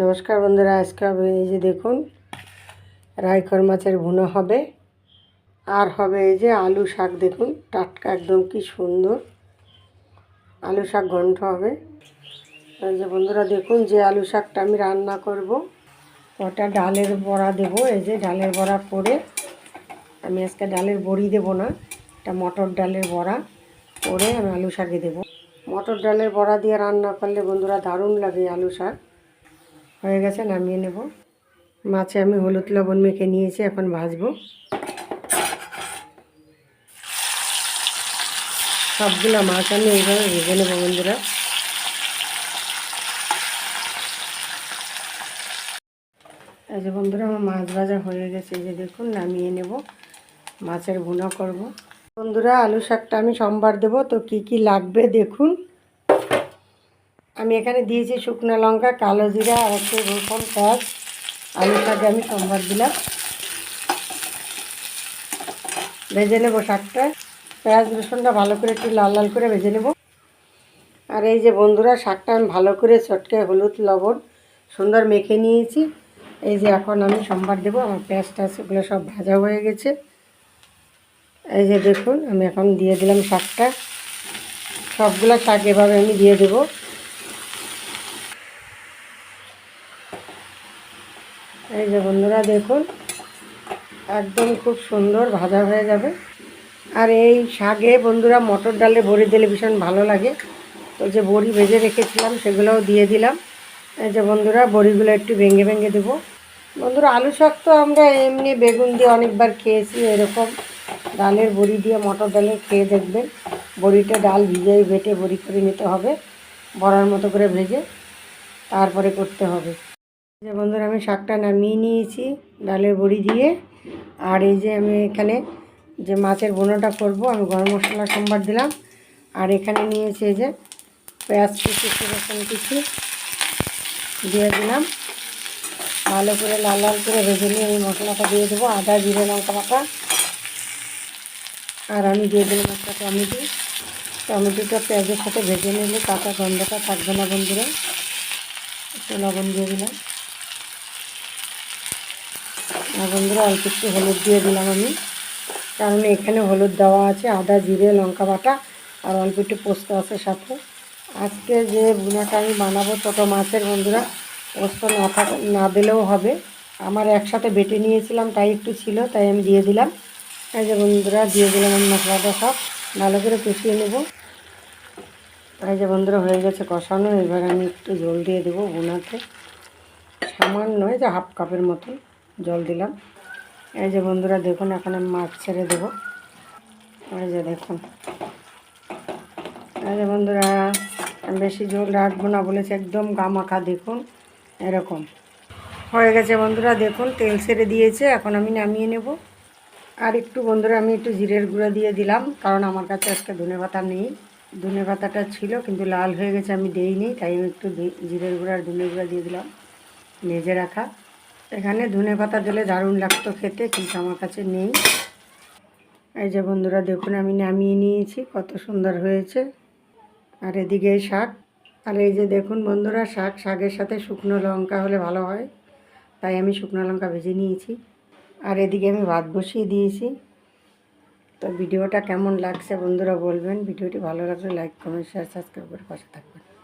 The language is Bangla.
নমস্কার বন্ধুরা, আজকে হবে এই যে দেখুন রাইখর মাছের ভুনো হবে। আর হবে এই যে আলু শাক, দেখুন, টাটকা একদম কি সুন্দর। আলু শাক ঘন্ট হবে। এই যে বন্ধুরা, দেখুন যে আলু শাকটা আমি রান্না করব। ওটা ডালের বড়া দেব, এই যে ডালের বড়া করে। আমি আজকে ডালের বড়ি দেব না, এটা মটর ডালের বড়া করে আমি আলু শাকে দেবো। মটর ডালের বড়া দিয়ে রান্না করলে বন্ধুরা দারুণ লাগে আলু শাক। হয়ে গেছে, নামিয়ে নেব। মাছে আমি হলুদ লবণ মেখে নিয়েছি, এখন ভাজবো। সবগুলো মাছ আমি এইভাবে ভেজে নেব, বন্ধুরা। এই যে বন্ধুরা, আমার মাছ ভাজা হয়ে গেছে যে দেখুন, নামিয়ে নেব। মাছের ভুনা করব। বন্ধুরা, আলু শাকটা আমি সোমবার দেবো, তো কি কি লাগবে দেখুন। আমি এখানে দিয়েছি শুকনো লঙ্কা, কালো জিরা আর একটু রসুন পেঁয়াজ। আলু শাকে আমি সোমবার দিলাম। ভেজে নেব শাকটা। পেঁয়াজ, রসুনটা ভালো করে একটু লাল লাল করে ভেজে নেব। আর এই যে বন্ধুরা, শাকটা আমি ভালো করে চটকে হলুদ, লবণ, সুন্দর মেখে নিয়েছি। এই যে এখন আমি সোমবার দেবো, আমার পেঁয়াজ টাজ এগুলো সব ভাজা হয়ে গেছে। এই যে দেখুন, আমি এখন দিয়ে দিলাম শাকটা। সবগুলো শাক এভাবে আমি দিয়ে দেবো। এই যে বন্ধুরা, দেখুন, একদম খুব সুন্দর ভাজা হয়ে যাবে। আর এই শাকে বন্ধুরা, মটর ডালে বড়ি দিলে ভীষণ ভালো লাগে। তো যে বড়ি ভেজে রেখেছিলাম, সেগুলোও দিয়ে দিলাম। এই যে বন্ধুরা, বড়িগুলো একটু ভেঙে ভেঙে দেবো। বন্ধুরা, আলু শাক তো আমরা এমনি বেগুন দিয়ে অনেকবার খেয়েছি, এরকম। ডালের বড়ি দিয়ে মটর ডালে খেয়ে দেখবেন, বড়িটা ডাল ভিজেই বেটে বড়ি করে নিতে হবে, বড়ার মতো করে ভেজে তারপরে করতে হবে। যে বন্ধুরা, আমি শাকটা নামিয়ে নিয়েছি ডালের বড়ি দিয়ে। আর এই যে আমি এখানে যে মাছের বোনাটা করব, আমি গরম মশলা সম্বার দিলাম। আর এখানে নিয়েছি এই যে পেঁয়াজ কুচি, রসুন কুচি দিয়ে দিলাম। ভালো করে লাল লাল করে ভেজে নিয়ে আমি মশলাটা দিয়ে দেবো, আদা, জিরে, লঙ্কা পাতা। আর আমি দিয়ে দিলাম একটা টমেটো। টমেটোটা পেঁয়াজের সাথে ভেজে নিলে কাঁচা গন্ধটা থাকবে না বন্ধুরা। একটু লবণ দিয়ে দিলাম। আর বন্ধুরা, অল্প একটু হলুদ দিয়ে দিলাম আমি। কারণ এখানে হলুদ দেওয়া আছে, আদা, জিরে, লঙ্কা বাটা, আর অল্প একটু পোস্ত আছে সাথে। আজকে যে বুনাটা আমি বানাবো ছোটো মাছের বন্ধুরা, পোস্ত না থাক না দিলেও হবে। আমার একসাথে বেটে নিয়েছিলাম, তাই একটু ছিল, তাই আমি দিয়ে দিলাম। এই যে বন্ধুরা, দিয়ে দিলাম আমি মশলাটা সব। ভালো করে কষিয়ে নেব। এই যে বন্ধুরা, হয়ে গেছে কষানো। এবার আমি একটু জল দিয়ে দেবো বোনাতে। সামান্য যে হাফ কাপের মতন। জল দিলাম। এই যে বন্ধুরা, দেখুন, এখন আমি মাছ ছেড়ে দেবো। এই যে দেখুন। এই যে বন্ধুরা বেশি জল রাখব না বলেছে, একদম গামাখা, দেখুন, এরকম। হয়ে গেছে বন্ধুরা, দেখুন, তেল ছেড়ে দিয়েছে, এখন আমি নামিয়ে নেব। আর একটু বন্ধুরা, আমি একটু জিরের গুঁড়া দিয়ে দিলাম, কারণ আমার কাছে আজকে ধনে পাতা নেই। ধনে পাতাটা ছিল, কিন্তু লাল হয়ে গেছে, আমি দেইনি, তাই আমি একটু জিরের গুঁড়া আর ধনে গুঁড়া দিয়ে দিলাম। ভেজে রাখা। এখানে ধনে পাতা দিলে দারুণ লাগতো খেতে, কিন্তু আমার কাছে নেই। এই যে বন্ধুরা, দেখুন, আমি নামিয়ে নিয়েছি, কত সুন্দর হয়েছে। আর এদিকে শাক, আর এই যে দেখুন বন্ধুরা, শাক, শাকের সাথে শুকনো লঙ্কা হলে ভালো হয়, তাই আমি শুকনো লঙ্কা ভেজে নিয়েছি। আর এদিকে আমি ভাত বসিয়ে দিয়েছি। তো ভিডিওটা কেমন লাগছে বন্ধুরা বলবেন, ভিডিওটি ভালো লাগলে লাইক, কমেন্ট শেয়ার সাবস্ক্রাইব করে পাশে থাকবেন।